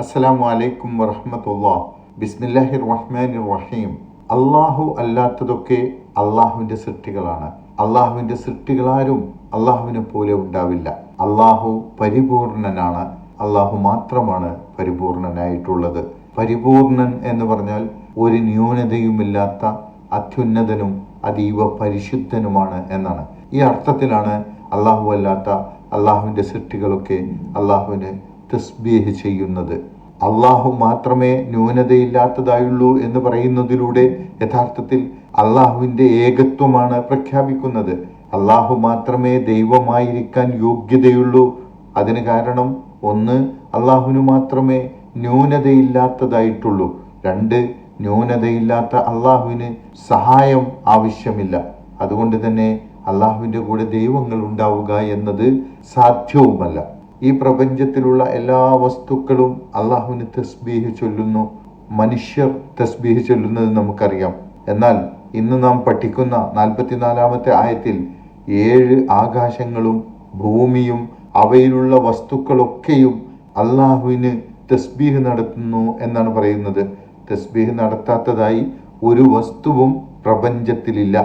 അസ്സലാമു അലൈക്കും വറഹമത്തുള്ള. ബിസ്മില്ലാഹിർ റഹ്മാൻ റഹീം അള്ളാഹു അല്ലാത്തതൊക്കെ അള്ളാഹുവിന്റെ സൃഷ്ടികളാണ്. അള്ളാഹുവിന്റെ സൃഷ്ടികളാരും അള്ളാഹുവിനെ പോലെ ഉണ്ടാവില്ല. അള്ളാഹു പരിപൂർണനാണ്. അള്ളാഹു മാത്രമാണ് പരിപൂർണനായിട്ടുള്ളത്. പരിപൂർണൻ എന്ന് പറഞ്ഞാൽ ഒരു ന്യൂനതയുമില്ലാത്ത അത്യുന്നതനും അതീവ പരിശുദ്ധനുമാണ് എന്നാണ്. ഈ അർത്ഥത്തിലാണ് അള്ളാഹു അല്ലാത്ത അള്ളാഹുവിന്റെ സൃഷ്ടികളൊക്കെ അള്ളാഹുവിന് തസ്ബീഹ് ചെയ്യുന്നത്. അള്ളാഹു മാത്രമേ ന്യൂനതയില്ലാത്തതായുള്ളൂ എന്ന് പറയുന്നതിലൂടെ യഥാർത്ഥത്തിൽ അള്ളാഹുവിന്റെ ഏകത്വമാണ് പ്രഖ്യാപിക്കുന്നത്. അള്ളാഹു മാത്രമേ ദൈവമായിരിക്കാൻ യോഗ്യതയുള്ളൂ. അതിന് കാരണം ഒന്ന് അള്ളാഹുവിന് മാത്രമേ ന്യൂനതയില്ലാത്തതായിട്ടുള്ളൂ. രണ്ട് ന്യൂനതയില്ലാത്ത അള്ളാഹുവിന് സഹായം ആവശ്യമില്ല. അതുകൊണ്ട് തന്നെ അള്ളാഹുവിന്റെ കൂടെ ദൈവങ്ങൾ ഉണ്ടാവുക എന്നത് സാധ്യവുമല്ല. ഈ പ്രപഞ്ചത്തിലുള്ള എല്ലാ വസ്തുക്കളും അള്ളാഹുവിന് തസ്ബീഹ് ചൊല്ലുന്നു. മനുഷ്യർ തസ്ബീഹ് ചൊല്ലുന്നത് നമുക്കറിയാം. എന്നാൽ ഇന്ന് നാം പഠിക്കുന്ന നാൽപ്പത്തിനാലാമത്തെ ആയത്തിൽ ഏഴ് ആകാശങ്ങളും ഭൂമിയും അവയിലുള്ള വസ്തുക്കളൊക്കെയും അള്ളാഹുവിന് തസ്ബീഹ് നടത്തുന്നു എന്നാണ് പറയുന്നത്. തസ്ബീഹ് നടത്താത്തതായി ഒരു വസ്തുവും പ്രപഞ്ചത്തിലില്ല.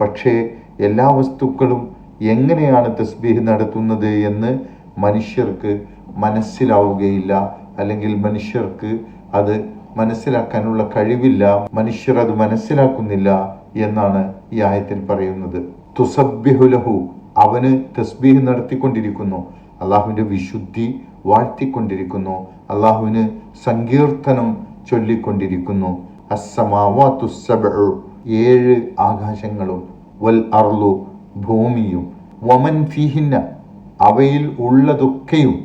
പക്ഷേ എല്ലാ വസ്തുക്കളും എങ്ങനെയാണ് തസ്ബീഹ് നടത്തുന്നത് എന്ന് മനുഷ്യർക്ക് മനസ്സിലാവുകയില്ല. അല്ലെങ്കിൽ മനുഷ്യർക്ക് അത് മനസ്സിലാക്കാനുള്ള കഴിവില്ല. മനുഷ്യർ അത് മനസ്സിലാക്കുന്നില്ല എന്നാണ് ഈ ആയത്തിൽ പറയുന്നത്. തുസബ്ബിഹുലഹു അവന് തസ്ബീഹ് നടത്തിക്കൊണ്ടിരിക്കുന്നു. അള്ളാഹുവിന്റെ വിശുദ്ധി വാഴ്ത്തിക്കൊണ്ടിരിക്കുന്നു. അള്ളാഹുവിന് സങ്കീർത്തനം ചൊല്ലിക്കൊണ്ടിരിക്കുന്നു. അസ്സമാവാത്തുസബു ഏഴ് ആകാശങ്ങളും. വൽ അർലു ഭൂമിയും. വമൻ ഫിഹിന്ന. അവയിൽ ഉള്ളതൊക്കെയും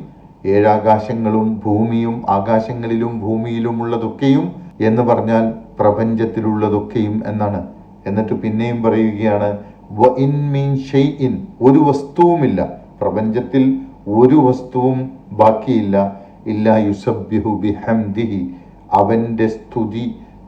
ഏഴാകാശങ്ങളും ഭൂമിയും ആകാശങ്ങളിലും ഭൂമിയിലും ഉള്ളതൊക്കെയും എന്ന് പറഞ്ഞാൽ പ്രപഞ്ചത്തിലുള്ളതൊക്കെയും എന്നാണ്. എന്നിട്ട് പിന്നെയും പറയുകയാണ് വ ഇൻ മീൻ ഷെയ്ഇൻ ഒരു വസ്തുവുമില്ല. പ്രപഞ്ചത്തിൽ ഒരു വസ്തുവും ബാക്കിയില്ല. ഇല്ല യുസബ്യഹു ബിഹംദിഹി അവന്റെ സ്തുതി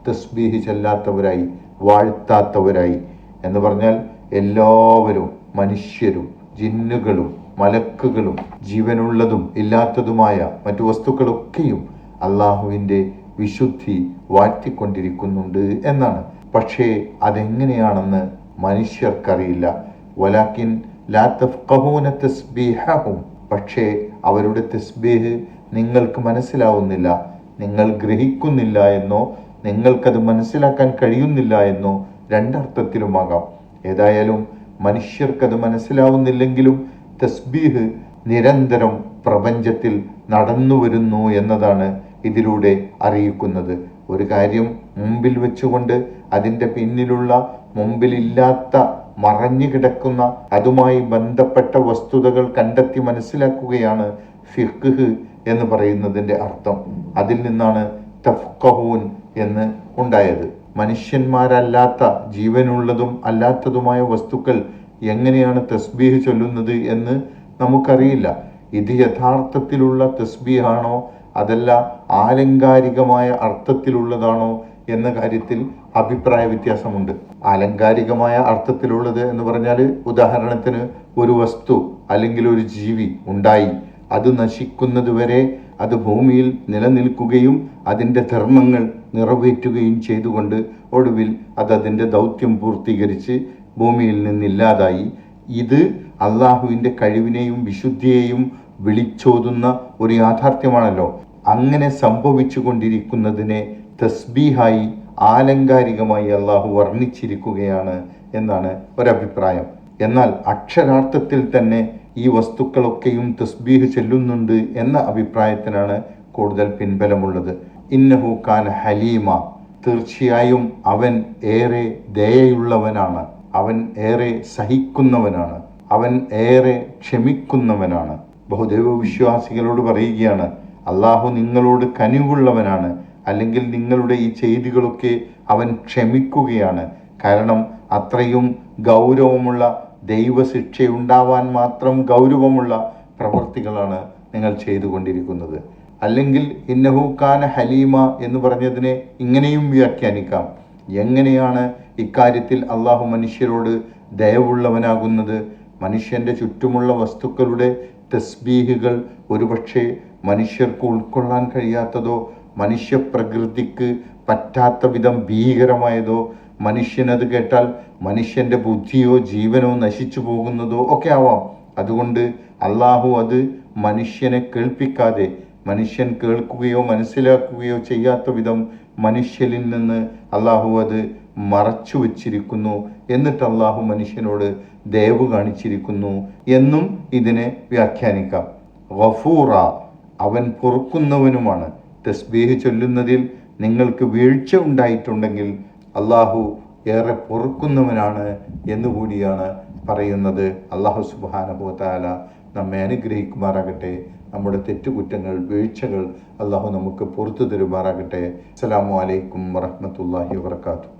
തസ്ബീഹ് ചെല്ലാത്തവരായി വാഴ്ത്താത്തവരായി എന്ന് പറഞ്ഞാൽ എല്ലാവരും മനുഷ്യരും ജിന്നുകളും മലക്കുകളും ജീവനുള്ളതും ഇല്ലാത്തതുമായ മറ്റു വസ്തുക്കളൊക്കെയും അള്ളാഹുവിന്റെ വിശുദ്ധി വാഴ്ത്തിക്കൊണ്ടിരിക്കുന്നുണ്ട് എന്നാണ്. പക്ഷേ അതെങ്ങനെയാണെന്ന് മനുഷ്യർക്കറിയില്ല. വലാക്കിൻ ലാ തഫ്ഖഹൂന തസ്ബീഹഹും. പക്ഷേ അവരുടെ തസ്ബീഹ് നിങ്ങൾക്ക് മനസ്സിലാവുന്നില്ല. നിങ്ങൾ ഗ്രഹിക്കുന്നില്ല എന്നോ നിങ്ങൾക്കത് മനസ്സിലാക്കാൻ കഴിയുന്നില്ല എന്നോ രണ്ടർത്ഥത്തിലുമാകാം. ഏതായാലും മനുഷ്യർക്കത് മനസ്സിലാവുന്നില്ലെങ്കിലും തസ്ബീഹ് നിരന്തരം പ്രപഞ്ചത്തിൽ നടന്നു വരുന്നു എന്നതാണ് ഇതിലൂടെ അറിയിക്കുന്നത്. ഒരു കാര്യം മുമ്പിൽ വെച്ചുകൊണ്ട് അതിന്റെ പിന്നിലുള്ള മുമ്പിലില്ലാത്ത മറഞ്ഞു കിടക്കുന്ന അതുമായി ബന്ധപ്പെട്ട വസ്തുതകൾ കണ്ടെത്തി മനസ്സിലാക്കുകയാണ് ഫിഖ് എന്ന് പറയുന്നതിന്റെ അർത്ഥം. അതിൽ നിന്നാണ് തഫ്കഹൂൻ എന്ന് ഉണ്ടായത്. മനുഷ്യന്മാരല്ലാത്ത ജീവനുള്ളതും അല്ലാത്തതുമായ വസ്തുക്കൾ എങ്ങനെയാണ് തസ്ബീഹ് ചൊല്ലുന്നത് എന്ന് നമുക്കറിയില്ല. ഇത് യഥാർത്ഥത്തിലുള്ള തസ്ബീഹാണോ? അതല്ല ആലങ്കാരികമായ അർത്ഥത്തിലുള്ളതാണോ എന്ന കാര്യത്തിൽ അഭിപ്രായ വ്യത്യാസമുണ്ട്. ആലങ്കാരികമായ അർത്ഥത്തിലുള്ളത് എന്ന് പറഞ്ഞാൽ ഉദാഹരണത്തിന് ഒരു വസ്തു അല്ലെങ്കിൽ ഒരു ജീവി ഉണ്ടായി അത് നശിക്കുന്നത് വരെ അത് ഭൂമിയിൽ നിലനിൽക്കുകയും അതിന്റെ ധർമ്മങ്ങൾ നിറവേറ്റുകയും ചെയ്തുകൊണ്ട് ഒടുവിൽ അത് അതിന്റെ ദൗത്യം പൂർത്തീകരിച്ച് ഭൂമിയിൽ നിന്നില്ലാതായി. ഇത് അള്ളാഹുവിന്റെ കഴിവിനെയും വിശുദ്ധിയെയും വിളിച്ചോതുന്ന ഒരു യാഥാർത്ഥ്യമാണല്ലോ. അങ്ങനെ സംഭവിച്ചു കൊണ്ടിരിക്കുന്നതിനെ തസ്ബീഹായി ആലങ്കാരികമായി അള്ളാഹു വർണിച്ചിരിക്കുകയാണ് എന്നാണ് ഒരഭിപ്രായം. എന്നാൽ അക്ഷരാർത്ഥത്തിൽ തന്നെ ഈ വസ്തുക്കളൊക്കെയും തസ്ബീഹ് ചെല്ലുന്നുണ്ട് എന്ന അഭിപ്രായത്തിനാണ് കൂടുതൽ പിൻബലമുള്ളത്. ഇന്നഹു ഖാൻ ഹലീമ. തീർച്ചയായും അവൻ ഏറെ ദയയുള്ളവനാണ്. അവൻ ഏറെ സഹിക്കുന്നവനാണ്. അവൻ ഏറെ ക്ഷമിക്കുന്നവനാണ്. ബഹുദൈവ വിശ്വാസികളോട് പറയുകയാണ് അള്ളാഹു നിങ്ങളോട് കനിവുള്ളവനാണ്. അല്ലെങ്കിൽ നിങ്ങളുടെ ഈ ചെയ്തികളൊക്കെ അവൻ ക്ഷമിക്കുകയാണ്. കാരണം അത്രയും ഗൗരവമുള്ള ദൈവശിക്ഷയുണ്ടാവാൻ മാത്രം ഗൗരവമുള്ള പ്രവൃത്തികളാണ് നിങ്ങൾ ചെയ്തുകൊണ്ടിരിക്കുന്നത്. അല്ലെങ്കിൽ ഇന്നഹു കാന ഹലീമ എന്ന് പറഞ്ഞതിനെ ഇങ്ങനെയും വ്യാഖ്യാനിക്കാം. എങ്ങനെയാണ് ഇക്കാര്യത്തിൽ അള്ളാഹു മനുഷ്യരോട് ദയവുള്ളവനാകുന്നത്. മനുഷ്യന്റെ ചുറ്റുമുള്ള വസ്തുക്കളുടെ തസ്ബീഹുകൾ ഒരുപക്ഷെ മനുഷ്യർക്ക് ഉൾക്കൊള്ളാൻ കഴിയാത്തതോ മനുഷ്യ പ്രകൃതിക്ക് പറ്റാത്ത വിധം ഭീകരമായതോ മനുഷ്യനത് കേട്ടാൽ മനുഷ്യന്റെ ബുദ്ധിയോ ജീവനോ നശിച്ചു പോകുന്നതോ ഒക്കെ ആവാം. അതുകൊണ്ട് അള്ളാഹു അത് മനുഷ്യനെ കേൾപ്പിക്കാതെ മനുഷ്യൻ കേൾക്കുകയോ മനസ്സിലാക്കുകയോ ചെയ്യാത്ത വിധം മനുഷ്യനിൽ നിന്ന് അള്ളാഹു അത് മറച്ചു വച്ചിരിക്കുന്നു. എന്നിട്ട് അള്ളാഹു മനുഷ്യനോട് ദയവ് കാണിച്ചിരിക്കുന്നു എന്നും ഇതിനെ വ്യാഖ്യാനിക്കാം. ഗഫൂറ അവൻ പൊറുക്കുന്നവനുമാണ്. തസ്ബീഹ് ചൊല്ലുന്നതിൽ നിങ്ങൾക്ക് വീഴ്ച ഉണ്ടായിട്ടുണ്ടെങ്കിൽ അള്ളാഹു ഏറെ പൊറുക്കുന്നവനാണ് എന്നുകൂടിയാണ് പറയുന്നത്. അള്ളാഹു സുബാനുഭവത്താല നമ്മെ അനുഗ്രഹിക്കുമാറാകട്ടെ. നമ്മുടെ തെറ്റുകുറ്റങ്ങൾ വീഴ്ചകൾ അള്ളാഹു നമുക്ക് പുറത്തു തരുമാറാകട്ടെ. അസ്സലാമു അലൈക്കും വറഹ്മത്തുള്ളാഹി വാത്തു